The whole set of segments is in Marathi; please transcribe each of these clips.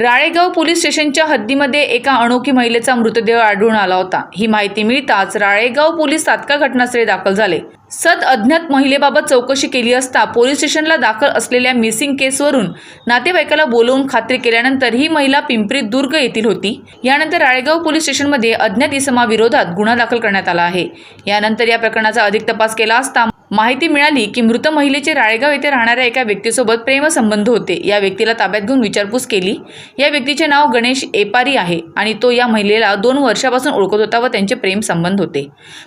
राळेगाव पोलीस स्टेशनच्या हद्दीमध्ये एका अनोखी महिलेचा मृतदेह आढळून आला होता. ही माहिती मिळताच राळेगाव पोलीस तात्काळ घटनास्थळी दाखल झाले. सद अज्ञात महिलेबाबत चौकशी केली असता पोलीस स्टेशनला दाखल असलेल्या मिसिंग केसवरून नातेवाईकाला बोलवून खात्री केल्यानंतर ही महिला पिंपरी दुर्ग येथील होती. यानंतर राळेगाव पोलीस स्टेशनमध्ये अज्ञात इसमाविरोधात गुन्हा दाखल करण्यात आला आहे. यानंतर या प्रकरणाचा अधिक तपास केला असता माहिती मिळाली की मृत महिलेचे राळेगाव येथे राहणाऱ्या एका व्यक्तीसोबत प्रेमसंबंध होते. या व्यक्तीला ताब्यात घेऊन विचारपूस केली. या व्यक्तीचे नाव गणेश एपारी आहे आणि तो या महिलेला दोन वर्षापासून ओळखत होता व त्यांचे प्रेम संबंध होते.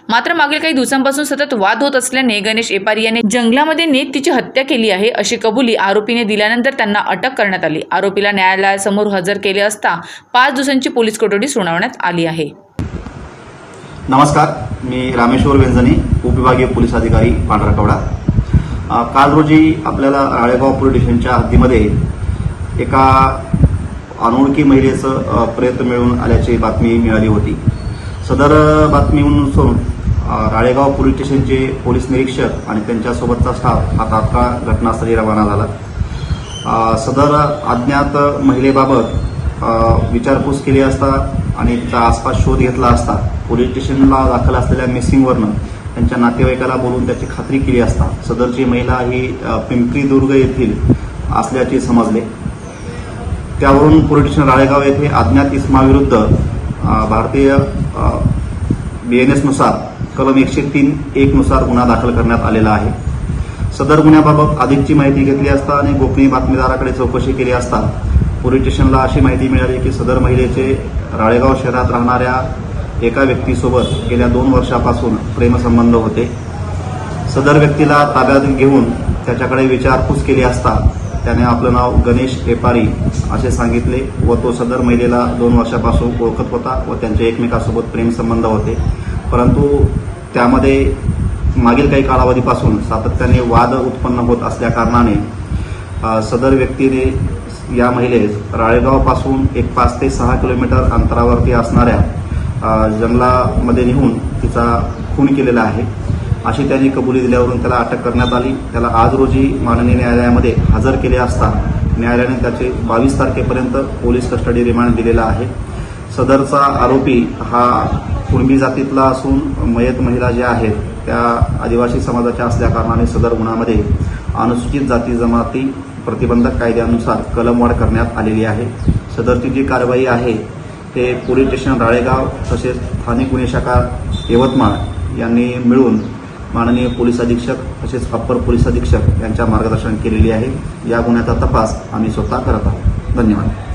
मात्र मागील काही दिवसांपासून सतत वाद होत असल्याने गणेश एपारी याने जंगलामध्ये नेत तिची हत्या केली आहे अशी कबुली आरोपीने दिल्यानंतर त्यांना अटक करण्यात आली. आरोपीला न्यायालयासमोर हजर केले असता पाच दिवसांची पोलीस कोठडी सुनावण्यात आली आहे. नमस्कार मी रामेश्वर वेंजनी उपविभागीय पोलीस अधिकारी पांढरकवडा. काल रोजी आपल्याला राळेगाव पोलीस स्टेशनच्या हद्दीमध्ये एका अनोळखी महिलेचं प्रयत्न प्रेत मिळून आल्याची बातमी मिळाली होती. सदर बातमीनुसार सोडून राळेगाव पोलीस स्टेशनचे पोलीस निरीक्षक आणि त्यांच्यासोबतचा स्टाफ हा तात्काळ घटनास्थळी रवाना झाला. सदर अज्ञात महिलेबाबत विचारपूस केली असता आणि त्या आसपास शोध घेतला असता पोलीस स्टेशनला दाखल असलेल्या मिसिंगवरनं त्यांच्या नातेवाईकाला बोलून त्याची खात्री केली असता सदरची महिला ही पिंपरी दुर्ग येथील असल्याचे समजले. त्यावरून पोलीस स्टेशन राळेगाव येथे अज्ञात इस्माविरुद्ध भारतीय बी एन एसनुसार कलम एकशे तीन एकनुसार गुन्हा दाखल करण्यात आलेला आहे. सदर गुन्ह्याबाबत अधिकची माहिती घेतली असता आणि गोपनीय बातमीदाराकडे चौकशी केली असता पोलीस स्टेशनला अशी माहिती मिळाली की सदर महिलेचे राळेगाव शहरात राहणाऱ्या एका व्यक्तीसोबत गेल्या दोन वर्षापासून प्रेमसंबंध होते. सदर व्यक्तीला ताब्यात घेऊन त्याच्याकडे विचारपूस केली असता त्याने आपलं नाव गणेश एपारी असे सांगितले व तो सदर महिलेला दोन वर्षापासून ओळखत होता व त्यांचे एकमेकासोबत प्रेमसंबंध होते. परंतु त्यामध्ये मागील काही कालावधीपासून सातत्याने वाद उत्पन्न होत असल्याकारणाने सदर व्यक्तीने या महिलेस राळेगावपासून एक पाच ते सहा किलोमीटर अंतरावरती असणाऱ्या जंगलामध्ये नेऊन तिचा खून केलेला आहे. अशी त्यांनी कबुली दिल्यावरून त्याला अटक करण्यात आली. त्याला आज रोजी माननीय न्यायालयामध्ये हजर केले असता न्यायालयाने त्याचे बावीस तारखेपर्यंत पोलीस कस्टडी रिमांड दिलेला आहे. सदरचा आरोपी हा कुणबी जातीतला असून मयत महिला ज्या आहेत त्या आदिवासी समाजाच्या असल्याकारणाने सदर गुन्ह्यामध्ये अनुसूचित जाती जमाती प्रतिबंधक कायद्यानुसार कलमवाढ करण्यात आलेली आहे. सदरची जी कारवाई आहे ते पोलीस स्टेशन राळेगाव तसेच स्थानिक गुन्हे शाखा यवतमाळ यांनी मिळून माननीय पोलीस अधीक्षक तसेच अप्पर पोलीस अधीक्षक यांच्या मार्गदर्शन केलेली आहे. या गुन्ह्याचा तपास आम्ही स्वतः करत आहोत. धन्यवाद.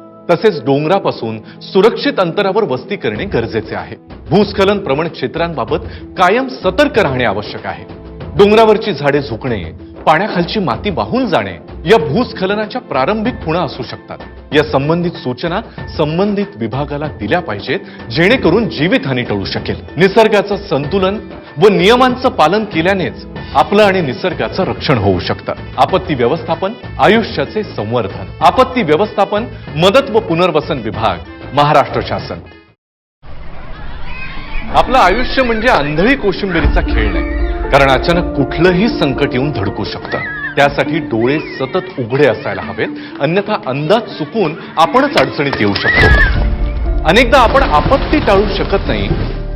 तसेच डोंगरापासून सुरक्षित अंतरावर वस्ती करणे गरजेचे आहे. भूस्खलन प्रवण क्षेत्रांबाबत कायम सतर्क राहणे आवश्यक आहे. डोंगरावरची झाडे झुकणे पाण्याखालची माती वाहून जाणे या भूस्खलनाच्या प्रारंभिक खुणा असू शकतात. या संबंधित सूचना संबंधित विभागाला दिल्या पाहिजेत जेणेकरून जीवितहानी टळू शकेल. निसर्गाचं संतुलन व नियमांचं पालन केल्यानेच आपलं आणि निसर्गाचं रक्षण होऊ शकतं. आपत्ती व्यवस्थापन आयुष्याचे संवर्धन. आपत्ती व्यवस्थापन मदत व पुनर्वसन विभाग महाराष्ट्र शासन. आपलं आयुष्य म्हणजे आंधळी कोशिंबिरीचा खेळ नाही कारण अचानक कुठलंही संकट येऊन धडकू शकतं. त्यासाठी डोळे सतत उघडे असायला हवेत अन्यथा अंदाज चुकून आपणच अडचणीत येऊ शकतो. अनेकदा आपण आपत्ती टाळू शकत नाही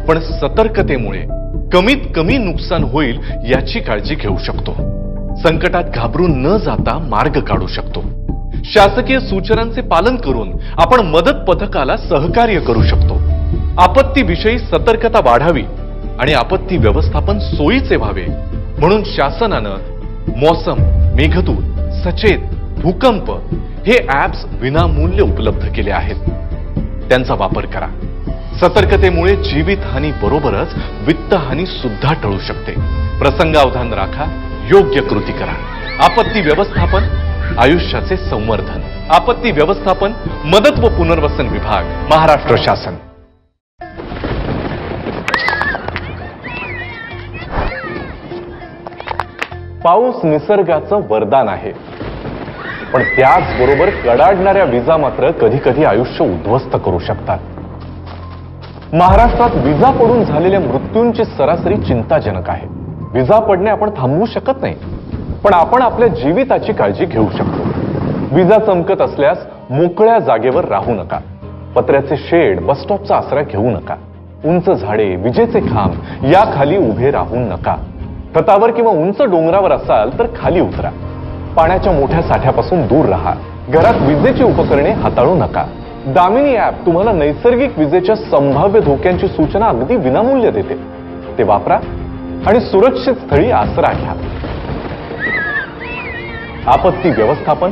पण सतर्कतेमुळे कमीत कमी नुकसान होईल याची काळजी घेऊ शकतो. संकटात घाबरून न जाता मार्ग काढू शकतो. शासकीय सूचनांचे पालन करून आपण मदत पथकाला सहकार्य करू शकतो. आपत्तीविषयी सतर्कता वाढावी आणि आपत्ती व्यवस्थापन सोयीचे व्हावे. म्हणून शासनानं मौसम मेघदूत सचेत भूकंप हे ऍप्स विनामूल्य उपलब्ध केले आहेत. त्यांचा वापर करा. सतर्कतेमुळे जीवितहानी बरोबरच वित्तहानी सुद्धा टळू शकते. प्रसंगावधान राखा योग्य कृती करा. आपत्ती व्यवस्थापन आयुष्याचे संवर्धन. आपत्ती व्यवस्थापन मदत व पुनर्वसन विभाग महाराष्ट्र शासन. पाऊस निसर्गाचं वरदान आहे. पण त्याचबरोबर कडाडणाऱ्या विजा मात्र कधी कधी आयुष्य उद्ध्वस्त करू शकतात. महाराष्ट्रात विजा पडून झालेल्या मृत्यूंची सरासरी चिंताजनक आहे. विजा पडणे आपण थांबवू शकत नाही पण आपण आपल्या जीविताची काळजी घेऊ शकतो. विजा चमकत असल्यास मोकळ्या जागेवर राहू नका. पत्र्याचे शेड बसस्टॉपचा आसरा घेऊ नका. उंच झाडे विजेचे खांब याखाली उभे राहू नका. छतावर किंवा उंच डोंगरावर असाल तर खाली उतरा. पाण्याच्या मोठ्या साठ्यापासून दूर राहा. घरात विजेची उपकरणे हाताळू नका. दामिनी ॲप तुम्हाला नैसर्गिक विजेच्या संभाव्य धोक्यांची सूचना अगदी विनामूल्य देते. ते वापरा आणि सुरक्षित स्थळी आसरा घ्या. आपत्ती व्यवस्थापन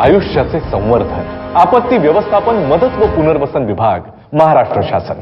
आयुष्याचे संवर्धन आपत्ती व्यवस्थापन मदत व पुनर्वसन विभाग महाराष्ट्र शासन.